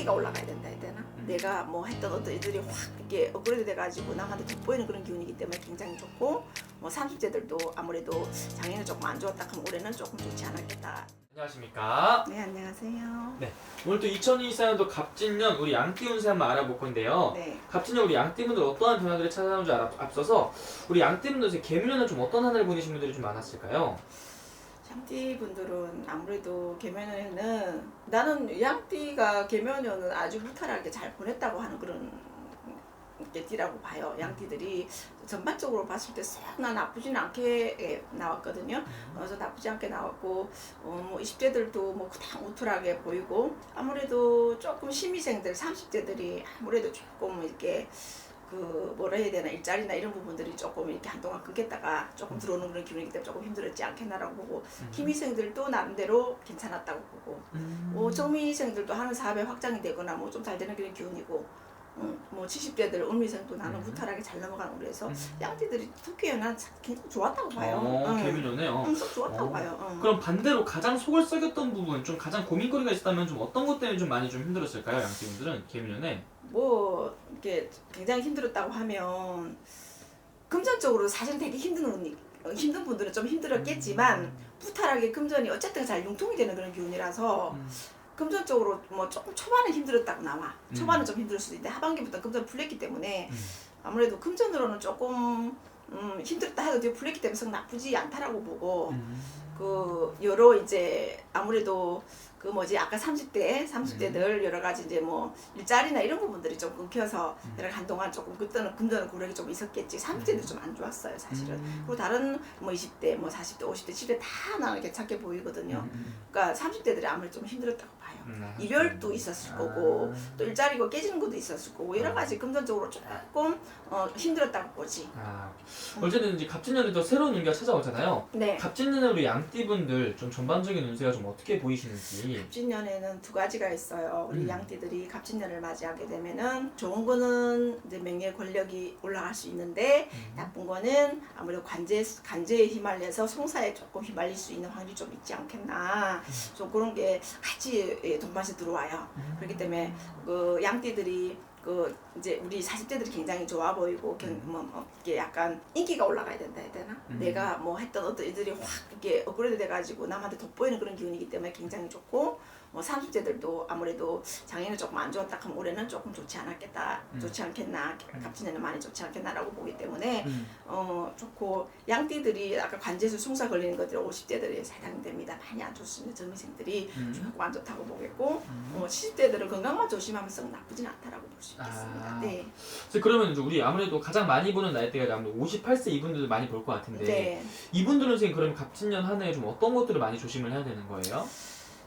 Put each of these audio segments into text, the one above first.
인기가 올라가야 된다 해야 되나? 내가 뭐 했던 어떤 일들이 확 이렇게 업그레이드 돼가지고 남한테 돋보이는 그런 기운이기 때문에 굉장히 좋고 뭐 30대들도 아무래도 작년에 조금 안 좋았다 그럼 올해는 조금 좋지 않았겠다. 안녕하십니까. 네 안녕하세요. 오늘 또 2024년도 갑진년 우리 양띠 운세 한번 알아볼 건데요. 네. 갑진년 우리 양띠분들 어떠한 변화들이 찾아오는 줄 알아, 앞서서 우리 양띠분들 개묘년은 좀 어떤 한 해를 보내신 분들이 좀 많았을까요? 양띠 분들은 아무래도 개면에는 나는 양띠가 개면에는 아주 무탈하게 잘 보냈다고 하는 그런 게 띠라고 봐요. 양띠들이 전반적으로 봤을 때 썩나 나쁘진 않게 예, 나왔거든요. 그래서 나쁘지 않게 나왔고 어, 뭐 20대들도 뭐 그닥 우툴하게 보이고 아무래도 조금 심의생들 30대들이 아무래도 조금 이렇게 그 뭐라 해야 되나 일자리나 이런 부분들이 조금 이렇게 한동안 끊겼다가 조금 들어오는 그런 기분이기 때문에 조금 힘들었지 않겠나라고 보고 김희생들도 나름대로 괜찮았다고 보고 음. 뭐 정미생들도 하는 사업에 확장이 되거나 뭐 좀 잘 되는 그런 기운이고 음, 뭐 70대들 음미생도 나는 음. 무탈하게 잘 넘어가는 그래서 음. 양띠들이 특히에 난 굉장히 좋았다고 봐요. 어, 응. 개묘년에요. 응, 썩 좋았다고 어. 봐요. 응. 그럼 반대로 가장 속을 썩였던 부분, 좀 가장 고민거리가 있었다면 좀 어떤 것 때문에 좀 많이 좀 힘들었을까요, 양띠분들은 개묘년에? 뭐 이렇게 굉장히 힘들었다고 하면 금전적으로 사실 되게 힘든 운- 어, 힘든 분들은 좀 힘들었겠지만 음. 부탈하게 금전이 어쨌든 잘 융통이 되는 그런 기운이라서 음. 금전적으로 뭐 조금 초반에 힘들었다고 나와 음. 초반은 좀 힘들 수도 있는데 하반기부터 금전 풀렸기 때문에 음. 아무래도 금전으로는 조금 음, 힘들었다 해도 뒤에 풀렸기 때문에 썩 나쁘지 않다라고 보고 음. 그 여러 이제 아무래도 그 뭐지 아까 30대 30대들 여러 가지 이제 뭐 일자리나 이런 부분들이 좀 끊겨서 음. 내가 한동안 조금 그때는 금전은 고력이 좀 있었겠지 30대도 좀 안 좋았어요 사실은 음. 그리고 다른 뭐 20대 뭐 40대 50대 70대 다 나는 괜찮게 보이거든요 음. 그러니까 30대들이 아무래도 좀 힘들었다고 봐요 음. 이별도 있었을 거고 아. 또 일자리가 깨지는 것도 있었을 거고 여러 가지 금전적으로 조금 어, 힘들었다고 보지 아, 어쨌든 이제 갑진년에 또 새로운 운기가 찾아오잖아요. 네 갑진년에 우리 양띠분들 좀 전반적인 운세가 좀 어떻게 보이시는지. 갑진년에는 두 가지가 있어요. 우리 음. 양띠들이 갑진년을 맞이하게 되면은 좋은 거는 이제 명예 권력이 올라갈 수 있는데 음. 나쁜 거는 아무래도 관제 관제에 휘말려서 송사에 조금 휘말릴 수 있는 확률이 좀 있지 않겠나. 좀 그런 게 같이 예, 동반시 들어와요. 음. 그렇기 때문에 그 양띠들이 그 이제 우리 40대들이 굉장히 좋아 보이고 경, 음. 뭐, 뭐 이게 약간 인기가 올라가야 된다 해야 되나? 음. 내가 뭐 했던 어떤 일들이 확 이렇게 업그레이드 돼가지고 남한테 돋보이는 그런 기운이기 때문에 굉장히 좋고 뭐 30대들도 아무래도 작년에 조금 안 좋았다 하면 올해는 조금 좋지 않았겠다 음. 좋지 않겠나 갑진년은 많이 좋지 않겠나라고 보기 때문에 음. 어 좋고 양띠들이 아까 관제수 숭사 걸리는 것들이 50대들이 해당됩니다 많이 안 좋습니다 젊은생들이 음. 조금 안 좋다고 보겠고 음. 어, 70대들은 건강만 조심하면서 나쁘진 않다라고 볼 수 있 겠습니다. 아. 네. 그래서 그러면 이제 우리 아무래도 가장 많이 보는 나이대가 아무래도 58세 이분들 많이 볼 것 같은데 네. 이분들은 선생님 그럼 갑진년 한 해에 좀 어떤 것들을 많이 조심을 해야 되는 거예요?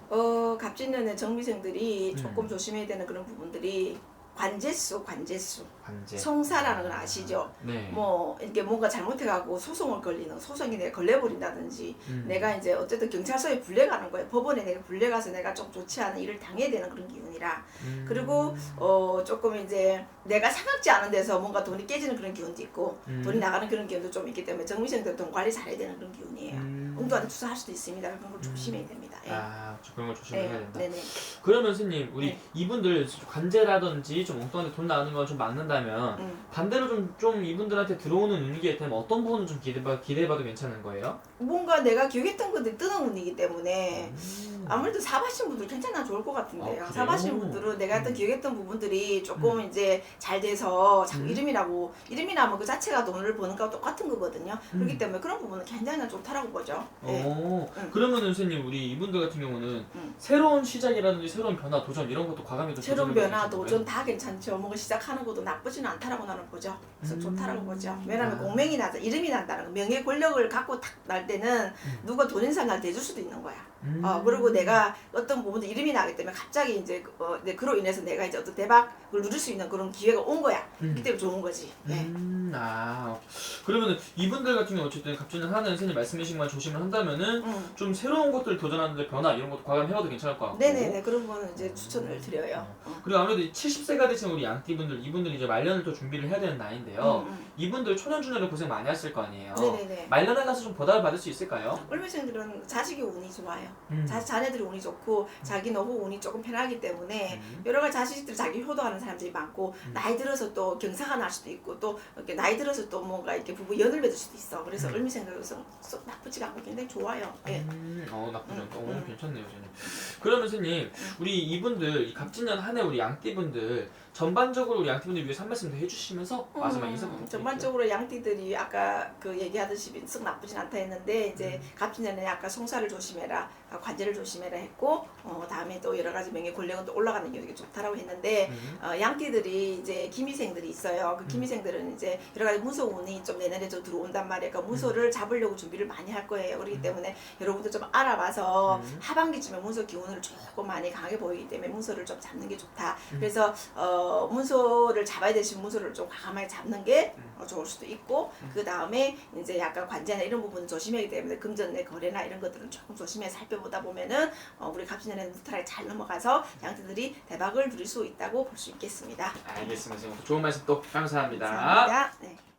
어, 갑진년의 정미생들이 음. 조금 조심해야 되는 그런 부분들이 관제수, 관제수. 관제. 송사라는 건 아시죠? 네. 뭐 이렇게 뭔가 잘못해가고 소송을 걸리는 소송이 내가 걸려버린다든지 음. 내가 이제 어쨌든 경찰서에 불려가는 거예요. 법원에 내가 불려가서 내가 좀 좋지 않은 일을 당해야 되는 그런 기운이라 음. 그리고 어 조금 이제 내가 생각지 않은 데서 뭔가 돈이 깨지는 그런 기운도 있고 음. 돈이 나가는 그런 기운도 좀 있기 때문에 정미생들 돈 관리 잘해야 되는 그런 기운이에요. 음. 엉뚱한데 투자할 수도 있습니다. 그런 걸 조심해야 됩니다. 예. 아, 저 그런 걸 조심해야 네, 된다. 네네. 그러면 스님 우리 네. 이분들 관제라든지 좀 엉뚱한데 돈 나가는 걸좀 막는다면 음. 반대로 좀, 좀 이분들한테 들어오는 운기에 되면 어떤 부분은 좀 기대봐, 기대해봐도 괜찮은 거예요? 뭔가 내가 기억했던 것들이 뜨는 운이기 때문에 음. 아무래도 사바신 분들 괜찮아 좋을 것 같은데요. 아? 사바신 분들은 내가 했던 음. 기억했던 부분들이 조금 이제 잘 돼서 자꾸 음. 이름이 나고 이름이 나면 그 자체가 돈을 버는 거와 똑같은 거거든요. 그렇기 음. 때문에 그런 부분은 굉장히 좋다라고 보죠. 네. 오, 응. 그러면 선생님 우리 이분들 같은 경우는 응. 새로운 시작이라든지 새로운 변화, 도전 이런 것도 과감히 또 새로운 변화, 도전 다 괜찮죠. 뭔가 시작하는 것도 나쁘지는 않다라고 나는 보죠. 그래서 음. 좋다라고 보죠. 왜냐하면 아. 공명이 나서 이름이 난다는 거. 명예 권력을 갖고 딱날 때는 음. 누가 돈 인상 날 대줄 수도 있는 거야. 음. 어, 그리고 내가 어떤 부분도 이름이 나기 때문에 갑자기 이제 그- 어, 네, 그로 인해서 내가 이제 어떤 대박을 누릴 수 있는 그런 기회가 온 거야. 음. 그때 좋은 거지. 네. 음, 아, 그러면은 이분들 같은 경우 어쨌든 갑주는 하는 선생님 말씀하신 것만 조심을 한다면은 음. 좀 새로운 것들 도전하는데 변화 이런 것도 과감히 해봐도 괜찮을 것 같고. 네네네 그런 거는 이제 추천을 드려요. 어. 그리고 아무래도 70세가 되신 우리 양띠분들 이분들 이제 말년을 또 준비를 해야 되는 나이인데요. 음, 음. 이분들 초년주년을 고생 많이 하셨을 거 아니에요. 네네네. 말년에 가서 좀 보답을 받을 수 있을까요? 을미생들은 자식이 운이 좋아요. 음. 자, 자 녀들이 운이 좋고 자기 노후 운이 조금 편하기 때문에 음. 여러 가지 자식들 자기 효도하는 사람들이 많고 음. 나이 들어서 또 경사가 날 수도 있고 또 이렇게 나이 들어서 또 뭔가 이렇게 부부 연을 맺을 수도 있어. 그래서 음. 을미 생각해서 썩 나쁘지가 않고 굉장히 좋아요. 예. 음, 어 나쁘지 않다. 음, 어 음. 괜찮네요, 선생님. 그러면 선생님, 우리 이분들 이 갑진년 한 해 우리 양띠분들 전반적으로 우리 양띠분들 위해서 한 말씀 더 해주시면서 마지막 인사 음, 부탁드릴게요. 전반적으로 양띠들이 아까 그 얘기하듯이 썩 나쁘진 않다 했는데 이제 음. 갑진년에 아까 송사를 조심해라, 아, 관제를 조심해라 했고 어, 다음에 또 여러 가지 명예 권력은 또 올라가는 게 되게 좋다라고 했는데 음. 어, 양띠들이 이제 기미생들이 있어요. 그 기미생들은 이제 여러 가지 문서 운이 좀 내년에 좀 들어온단 말이에요. 그러니까 문서를 잡으려고 준비를 많이 할 거예요. 그렇기 음. 때문에 여러분들 좀 알아봐서 음. 하반기쯤에 문서 기운을 조금 많이 강해 보이기 때문에 문서를 좀 잡는 게 좋다. 음. 그래서 어, 문서를 잡아야 되신 문서를 좀 과감하게 잡는 게 음. 어, 좋을 수도 있고 그 다음에 이제 약간 관제나 이런 부분은 조심해야 되기 때문에 금전 내 거래나 이런 것들은 조금 조심해 살펴보다 보면은 어, 우리 갑신년에는 무탈하게 잘 넘어가서 양띠들이 대박을 누릴 수 있다고 볼 수 있겠습니다. 알겠습니다, 선생님. 좋은 말씀 또 감사합니다. 감사합니다. 네.